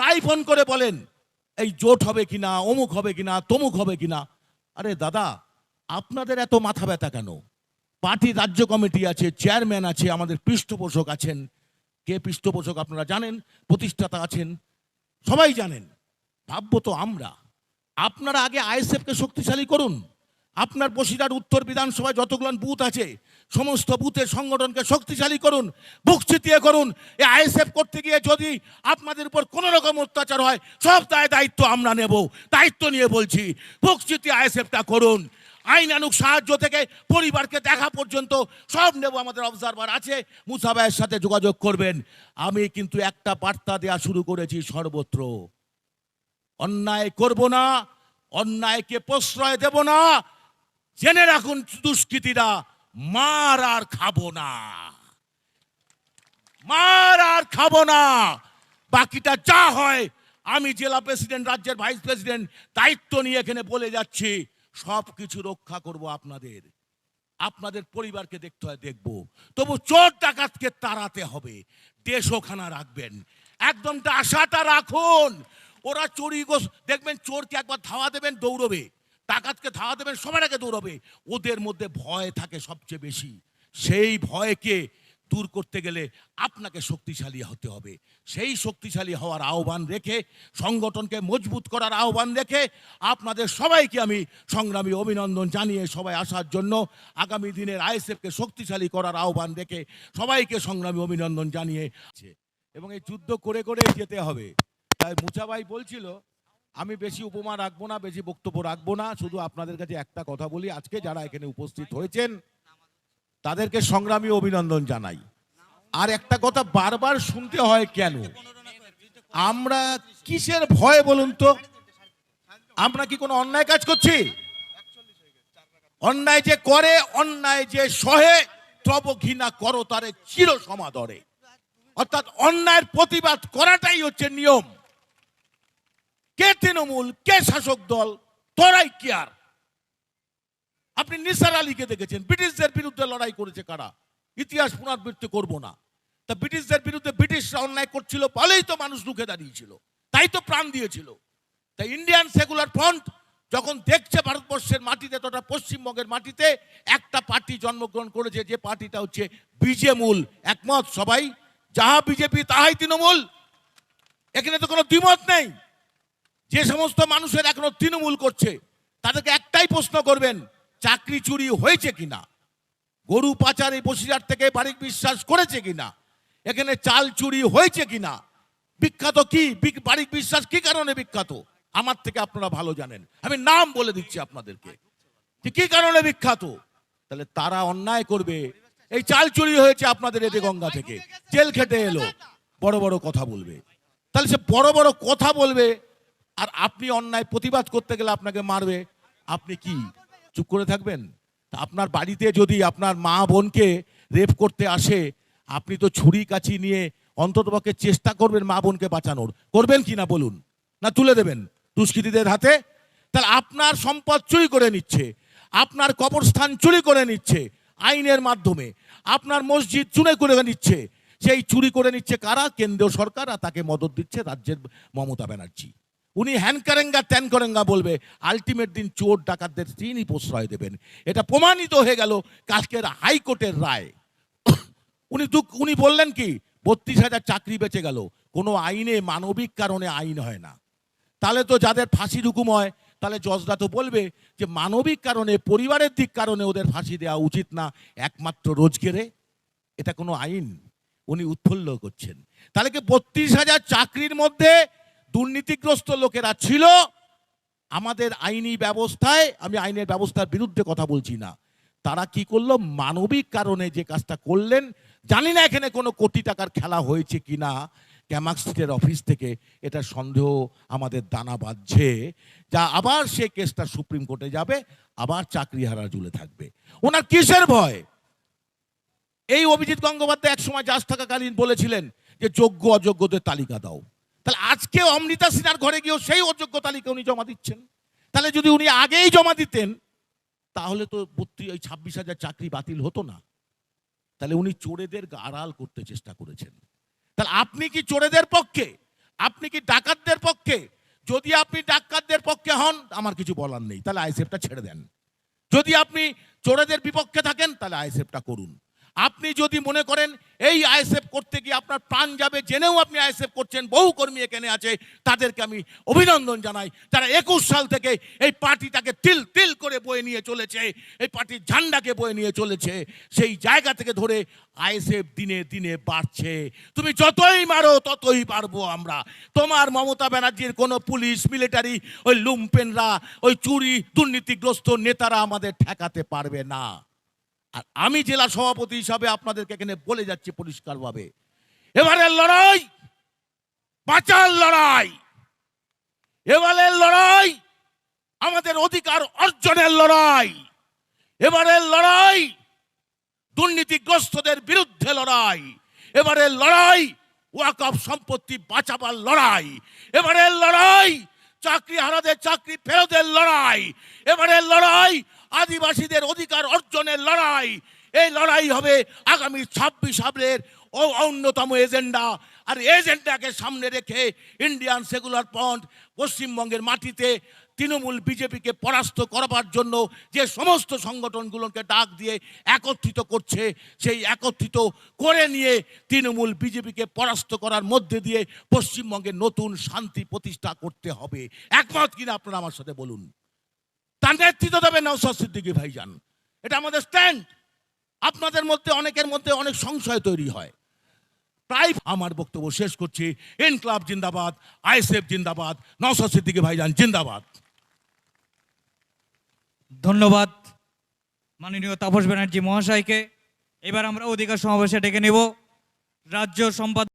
প্রায় ফোন করে বলেন, এই জোট হবে কিনা, অমুক হবে কিনা, তমুক হবে কিনা? আরে দাদা, আপনাদের এত মাথা ব্যথা কেন? পার্টি রাজ্য কমিটি আছে, চেয়ারম্যান আছে, আমাদের পৃষ্ঠপোষক আছেন। কে পৃষ্ঠপোষক আপনারা জানেন? প্রতিষ্ঠাতা আছেন। সবাই জানেন। ভাববো তো আমরা। আপনারা আগে আইএসএফকে শক্তিশালী করুন। আপনার বসিরহাট উত্তর বিধানসভায় যতগুলো বুথ আছে সমস্ত বুথের সংগঠনকে শক্তিশালী করুন, বুক চিতিয়ে করুন। এই আইএসএফ করতে গিয়ে যদি আপনাদের উপর কোনো রকম অত্যাচার হয়, সব দায় দায়িত্ব আমরা নেব। দায়িত্ব নিয়ে বলছি, বুক চিতিয়ে আইএসএফটা করুন। আইনানুক সাহায্য থেকে পরিবারকে দেখা পর্যন্ত সব নেব, আমাদের অবজারভার আছে, মুসা ভাইয়ের সাথে যোগাযোগ করবেন। আমি কিন্তু একটা বার্তা দেওয়া শুরু করেছি সর্বত্র। অন্যায় করব না, অন্যায়কে প্রশ্রয় দেব না, জেনে রাখুন দুষ্কৃতীরা। মার আর খাব না। মার আর খাব না। বাকিটা যা হয়, আমি জেলা প্রেসিডেন্ট, রাজ্যের ভাইস প্রেসিডেন্ট দায়িত্ব নিয়ে এখানে বলে যাচ্ছি, সব কিছু রক্ষা করব আপনাদের। আপনাদের পরিবারকে দেখতে হয়, দেখব। তবু চোর ডাকাতকে তাড়াতে হবে। দেশখানা রাখবেন। একদমটা আশাটা রাখুন। ওরা চুরি দেখবেন চোরকে একবার ধাওয়া দেবেন দৌড়বে। ডাকাতকে ধাওয়া দেবেন, সবার আগে দৌড়বে। ওদের মধ্যে ভয় থাকে সবচেয়ে বেশি। সেই ভয়কে দূর করতে গেলে আপনাকে শক্তিশালী হতে হবে। সেই শক্তিশালী হওয়ার আহ্বান রেখে, সংগঠনকে মজবুত করার আহ্বান রেখে আপনাদের সবাইকে আমি সংগ্রামী অভিনন্দন জানিয়ে সবাই আসার জন্য আগামী দিনের আইএসএফকে শক্তিশালী করার আহ্বান রেখে সবাইকে সংগ্রামী অভিনন্দন জানিয়ে এবং এই যুদ্ধ করে করে যেতে হবে। তাই মুচাবাই বলছিল আমি বেশি উপমা রাখব না, বেশি বক্তব্য রাখব না, শুধু আপনাদের কাছে একটা কথা বলি, আজকে যারা এখানে উপস্থিত হয়েছেন, তাদেরকে সংগ্রামী অভিনন্দন জানাই। আর একটা কথা বারবার শুনতে হয় কেন? আমরা কিসের ভয় বলুন তো? আমরা কি কোনো অন্যায় কাজ করছি? অন্যায় যে করে, অন্যায় যে সহে, তব ঘৃণা করো তারে চির সমাদরে অর্থাৎ অন্যায়ের প্রতিবাদ করাটাই হচ্ছে নিয়ম। কে তৃণমূল, কে শাসক দল, তোরাই কি আর? আপনি নিসার আলীকে দেখেছেন, ব্রিটিশদের বিরুদ্ধে লড়াই করেছে কারা? ইতিহাস পুনরাবৃত্তি করব না। তা ব্রিটিশদের বিরুদ্ধে ব্রিটিশরা অন্যায় করছিল বলেই তো মানুষ রুখে দাঁড়িয়েছিল, তাই তো প্রাণ দিয়েছিল। তাই ইন্ডিয়ান সেকুলার ফ্রন্ট যখন দেখছে ভারতবর্ষের মাটিতে, তথা পশ্চিমবঙ্গের মাটিতে, একটা পার্টি জন্মগ্রহণ করেছে, যে পার্টিটা হচ্ছে বিজেমূল, একমত সবাই। যাহা বিজেপি, তাহাই তৃণমূল। এখানে তো কোনো দ্বিমত নেই। যে সমস্ত মানুষের এখনও তৃণমূল করছে, তাদেরকে একটাই প্রশ্ন করবেন, চাকরি চুরি হয়েছে কিনা? গরু পাচার এই বসিরহাট থেকে বাড়ির বিশ্বাস করেছে কিনা? এখানে চাল চুরি হয়েছে কিনা? বিখ্যাত কি? বাড়ির বিশ্বাস কি কারণে বিখ্যাত? আমার থেকে আপনারা ভালো জানেন। আমি নাম বলে দিচ্ছি আপনাদেরকে। যে কি কারণে বিখ্যাত? তাহলে তারা অন্যায় করবে। এই চাল চুরি হয়েছে আপনাদের এতে গঙ্গা থেকে। জেল খেটে এলো। বড় বড় কথা বলবে। তাহলে সে বড় বড় কথা বলবে। আর আপনি অন্যায় প্রতিবাদ করতে গেলে আপনাকে মারবে, আপনি কি? চুপ করে থাকবেন? আপনার বাড়িতে যদি আপনার মা বোনকে রেপ করতে আসে, আপনি তো ছুরি কাছি নিয়ে অন্ততপক্ষে চেষ্টা করবেন মা বোনকে বাঁচানোর। করবেন কি না বলুন? না, তুলে দেবেন দুষ্কৃতীদের হাতে? তাহলে আপনার সম্পদ চুরি করে নিচ্ছে, আপনার কবরস্থান চুরি করে নিচ্ছে আইনের মাধ্যমে, আপনার মসজিদ চুরি করে নিচ্ছে। সেই চুরি করে নিচ্ছে কারা? কেন্দ্রীয় সরকার, আর তাকে মদত দিচ্ছে রাজ্যের মমতা ব্যানার্জি। উনি হ্যান করেঙ্গা, ত্যান করেঙ্গা বলবে আলটিমেট দিন চোর ডাকাতদের তিনি প্রশ্রয় দেবেন। এটা প্রমাণিত হয়ে গেল কালকের হাইকোর্টের রায়। উনি দুঃখ, উনি বললেন কি, বত্রিশ হাজার চাকরি বেঁচে গেল, কোনো আইনে, মানবিক কারণে আইন হয় না। তাহলে তো যাদের ফাঁসির হুকুম হয়, তাহলে জজরা তো বলবে যে মানবিক কারণে, পরিবারের দিক কারণে ওদের ফাঁসি দেওয়া উচিত না, একমাত্র রোজগেরে। এটা কোনো আইন। উনি উৎফুল্ল করছেন। তাহলে কি বত্রিশ হাজার চাকরির মধ্যে দুর্নীতিগ্রস্ত লোকেরা ছিল, আমাদের আইনি ব্যবস্থায়, আমি আইনের ব্যবস্থার বিরুদ্ধে কথা বলছি না। তারা কি করল? মানবিক কারণে যে কাজটা করলেন, জানি না এখানে কোনো কোটি টাকার খেলা হয়েছে কিনা ক্যামাক স্ট্রিটের অফিস থেকে এটা সন্দেহ আমাদের দানা বাঁধছে, যা আবার সে কেসটা সুপ্রিম কোর্টে যাবে, আবার চাকরি হারা ঝুলে থাকবে। ওনার কিসের ভয়? এই অভিজিৎ গঙ্গোপাধ্যায় এক সময় জাজ থাকাকালীন বলেছিলেন যে যোগ্য অযোগ্যদের তালিকা দাও। তাহলে আজকে অমৃতা সিনহার ঘরে গিয়েও সেই অযোগ্য তালিকা উনি জমা দিচ্ছেন। তাহলে যদি উনি আগেই জমা দিতেন, তাহলে তো বত্রিশ, ওই ছাব্বিশ হাজার চাকরি বাতিল হতো না। তাহলে উনি চোরেদের আড়াল করতে চেষ্টা করেছেন। তাহলে আপনি কি চোরেদের পক্ষে? আপনি কি ডাকাতদের পক্ষে? যদি আপনি ডাকাতদের পক্ষে হন, আমার কিছু বলার নেই। তাহলে আইসেফটা ছেড়ে দেন। যদি আপনি চোরেদের বিপক্ষে থাকেন, তাহলে আইসেফটা করুন। আপনি যদি মনে করেন এই আইএসএফ করতে গিয়ে আপনার প্রাণ যাবে, জেনেও আপনি আইএসএফ করছেন, বহু কর্মী এখানে আছে, তাদেরকে আমি অভিনন্দন জানাই। তারা একুশ সাল থেকে এই পার্টিটাকে তিল তিল করে বয়ে নিয়ে চলেছে, এই পার্টির ঝান্ডাকে বয়ে নিয়ে চলেছে। সেই জায়গা থেকে ধরে আইএসএফ দিনে দিনে বাড়ছে। তুমি যতই মারো, ততই পারব আমরা। তোমার মমতা ব্যানার্জির কোনো পুলিশ, মিলিটারি, ওই লুম্পেনরা, ওই চুরি, দুর্নীতিগ্রস্ত নেতারা আমাদের ঠেকাতে পারবে না। আর আমি জেলা সভাপতি হিসাবে আপনাদেরকে এখানে বলে যাচ্ছি পরিষ্কারভাবে। এবারের লড়াই, বাঁচার লড়াই। এবারের লড়াই, আমাদের অধিকার অর্জনের লড়াই। এবারের লড়াই, দুর্নীতিগ্রস্তদের বিরুদ্ধে লড়াই। এবারের লড়াই ওয়াকফ সম্পত্তি বাঁচাবার লড়াই। এবারের লড়াই চাকরি হারাদের চাকরি ফেরতের লড়াই। এবারের লড়াই আদিবাসীদের অধিকার অর্জনের লড়াই। এই লড়াই হবে আগামী ছাব্বিশ সালের ও অন্যতম এজেন্ডা। আর এজেন্ডাকে সামনে রেখে ইন্ডিয়ান সেকুলার ফ্রন্ট পশ্চিমবঙ্গের মাটিতে তৃণমূল বিজেপিকে পরাস্ত করবার জন্য যে সমস্ত সংগঠনগুলোকে ডাক দিয়ে একত্রিত করছে, সেই একত্রিত করে নিয়ে তৃণমূল বিজেপিকে পরাস্ত করার মধ্যে দিয়ে পশ্চিমবঙ্গে নতুন শান্তি প্রতিষ্ঠা করতে হবে। একমত কিনা আপনারা আমার সাথে বলুন। তার নেতৃত্ব দেবেন নৌসাদ সিদ্দিকী ভাইজান। এটা আমাদের স্ট্যান্ড আপনাদের মধ্যে, অনেকের মধ্যে অনেক সংশয় তৈরি হয়। প্রায় আমার বক্তব্য শেষ করছি। ইনকলাব জিন্দাবাদ, আইএসএফ জিন্দাবাদ নৌসাদ সিদ্দিকী ভাইজান জিন্দাবাদ। ধন্যবাদ মাননীয় তাপস ব্যানার্জি মহাশয়কে। এবার আমরা অধিকার সমাবেশে ডেকে নেব। রাজ্য সম্পাদক